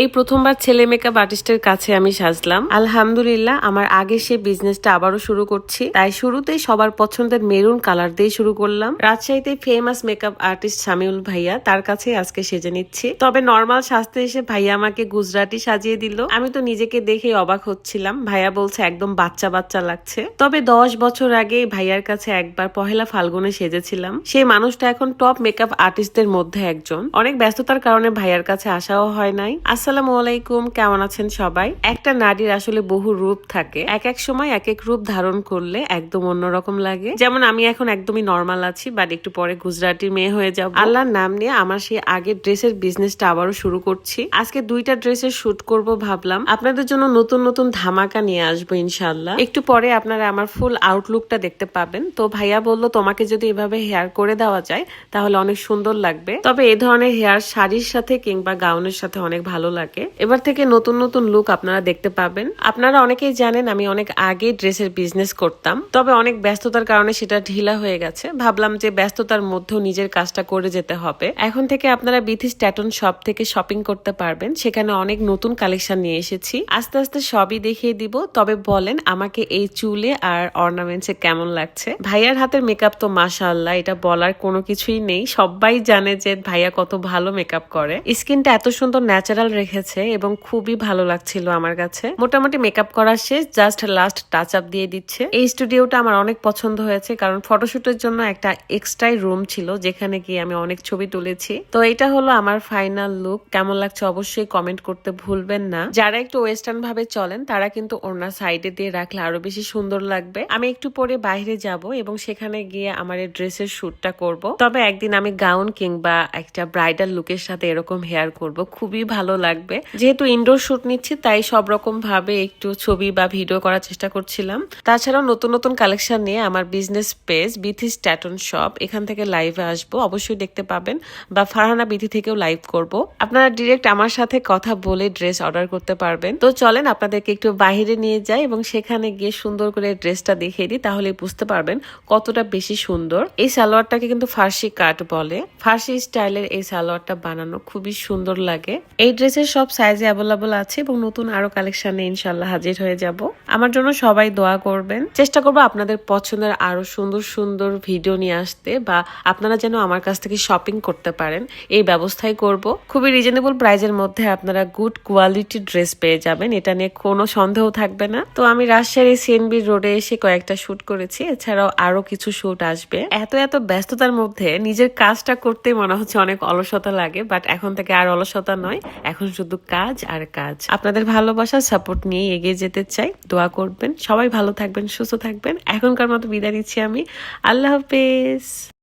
এই প্রথমবার ছেলে মেকআপ আর্টিস্টের কাছে আমি সাজলাম। আলহামদুলিল্লাহ, আমার আগে সে বিজনেসটা আবারও শুরু করছি। তাই শুরুতেই সবার পছন্দের মেরুন কালার দিয়ে শুরু করলাম। রাজশাহীতে ফেমাস মেকআপ আর্টিস্ট সামিউল ভাইয়া, তার কাছে আজকে সেজে নিচ্ছি। তবে নর্মাল সাজতে এসে ভাইয়া আমাকে গুজরাটি সাজিয়ে দিল। আমি তো নিজেকে দেখেই অবাক হচ্ছিলাম। ভাইয়া বলছে, একদম বাচ্চা বাচ্চা লাগছে। তবে দশ বছর আগে ভাইয়ার কাছে একবার পহেলা ফাল্গুনে সেজেছিলাম। সেই মানুষটা এখন টপ মেকআপ আর্টিস্টদের মধ্যে একজন। অনেক ব্যস্ততার কারণে ভাইয়ার কাছে আসাও হয় নাই। আসসালামু আলাইকুম, কেমন আছেন সবাই? একটা নারীর আসলে বহু রূপ থাকে। এক এক সময় এক এক রূপ ধারণ করলে একদম অন্যরকম লাগে। যেমন আমি এখন একদমই নর্মাল আছি বাট একটু পরে গুজরাটি মেয়ে হয়ে যাব। আল্লাহর নাম নিয়ে আমার সেই আগের ড্রেসের বিজনেসটা আবারও শুরু করছি। আজকে দুইটা ড্রেসের শুট করব ভাবলাম। আপনাদের জন্য নতুন নতুন ধামাকা নিয়ে আসব ইনশাল্লাহ একটু পরে আপনারা আমার ফুল আউটলুকটা দেখতে পাবেন। তো ভাইয়া বলল, তোমাকে যদি এভাবে হেয়ার করে দেওয়া যায়, তাহলে অনেক সুন্দর লাগবে। তবে এ ধরনের হেয়ার শাড়ির সাথে কিংবা গাউনের সাথে অনেক ভালো লাগে। এবার থেকে নতুন নতুন লুক আপনারা দেখতে পাবেন। আপনারা অনেকেই জানেন আমি অনেক আগে ড্রেসের বিজনেস করতাম। তবে অনেক ব্যস্ততার কারণে সেটা ঢিলা হয়ে গেছে। ভাবলাম যে ব্যস্ততার মধ্যেও নিজের কাজটা করে যেতে হবে। এখন থেকে আপনারা বিথি স্ট্যাটন শপ থেকে শপিং করতে পারবেন। সেখানে অনেক নতুন কালেকশন নিয়ে এসেছি। আস্তে আস্তে সবই দেখিয়ে দিব। তবে বলেন, আমাকে এই চুলে আর অর্নামেন্টসে কেমন লাগছে? ভাইয়ার হাতের মেকআপ তো মাশাআল্লাহ, এটা বলার কোনো কিছুই নেই। সবাই জানে যে ভাইয়া কত ভালো মেকআপ করে। স্কিনটা এত সুন্দর ন্যাচারাল রেখেছে এবং খুবই ভালো লাগছিল আমার কাছে। মোটামুটি মেকআপ করা শেষ জাস্ট লাস্ট টাচ আপ দিয়ে দিচ্ছে। এই স্টুডিওটা আমার অনেক পছন্দ হয়েছে কারণ ফটোশুটের জন্য একটা এক্সট্রাই রুম ছিল যেখানে গিয়ে আমি অনেক ছবি তুলেছি। তো এটা হলো আমার ফাইনাল লুক কেমন লাগছে অবশ্যই কমেন্ট করতে ভুলবেন না। যারা একটু ওয়েস্টার্ন ভাবে চলেন, তারা কিন্তু ওনার সাইডে দিয়ে রাখলে আরও বেশি সুন্দর লাগবে। আমি একটু পরে বাইরে যাব এবং সেখানে গিয়ে আমার এই ড্রেসের শুটটা করব। তবে একদিন আমি গাউন কিংবা একটা ব্রাইডাল লুকের সাথে এরকম হেয়ার করব। খুবই ভালো লাগবে। যেহেতু ইনডোর শুট নিচ্ছি, তাই সব রকম ভাবে একটু ছবি বা ভিডিও করার চেষ্টা করছিলাম। তাছাড়াও নতুন নতুন কালেকশন নিয়ে আমার business page Bithi station shop এখান থেকে লাইভে আসব। অবশ্যই দেখতে পাবেন বা ফারহানা বিথি থেকেও লাইভ করব। আপনারা ডিরেক্ট আমার সাথে কথা বলে ড্রেস অর্ডার করতে পারবেন। তো চলেন আপনাদেরকে একটু বাইরে নিয়ে যাই এবং সেখানে গিয়ে সুন্দর করে ড্রেসটা দেখিয়ে দিই, তাহলে বুঝতে পারবেন কতটা বেশি সুন্দর। এই সালোয়ারটাকে কিন্তু ফার্সি কাট বলে। ফার্সি স্টাইলের এই সালোয়ারটা বানানো খুবই সুন্দর লাগে। এই ড্রেসের সব সাইজে অ্যাভেলেবল আছে এবং নতুন আরও কালেকশনে ইনশাল্লাহ হাজির হয়ে যাব। আমার জন্য সবাই দোয়া করবেন। চেষ্টা করব আপনাদের পছন্দের আরও সুন্দর সুন্দর ভিডিও নিয়ে আসতে বা আপনারা যেন আমার কাছ থেকে শপিং করতে পারেন, এই ব্যবস্থাই করব। খুবই রিজনেবল প্রাইজের মধ্যে আপনারা গুড কোয়ালিটি ড্রেস পেয়ে যাবেন, এটা নিয়ে কোনো সন্দেহ থাকবে না। তো আমি রাজশাহী সিএনবি রোডে এসে কয়েকটা শুট করেছি, এছাড়াও আরও কিছু শুট আসবে। এত এত ব্যস্ততার মধ্যে নিজের কাজটা করতে মনে হচ্ছে অনেক অলসতা লাগে বাট এখন থেকে আর অলসতা নয় এখন শুধু কাজ আর কাজ। আপনাদের ভালোবাসা সাপোর্ট নিয়ে এগিয়ে যেতে চাই। দোয়া করবেন। সবাই ভালো থাকবেন, সুস্থ থাকবেন। এখনকার মতো বিদায় নিচ্ছি আমি। আল্লাহ হাফেজ।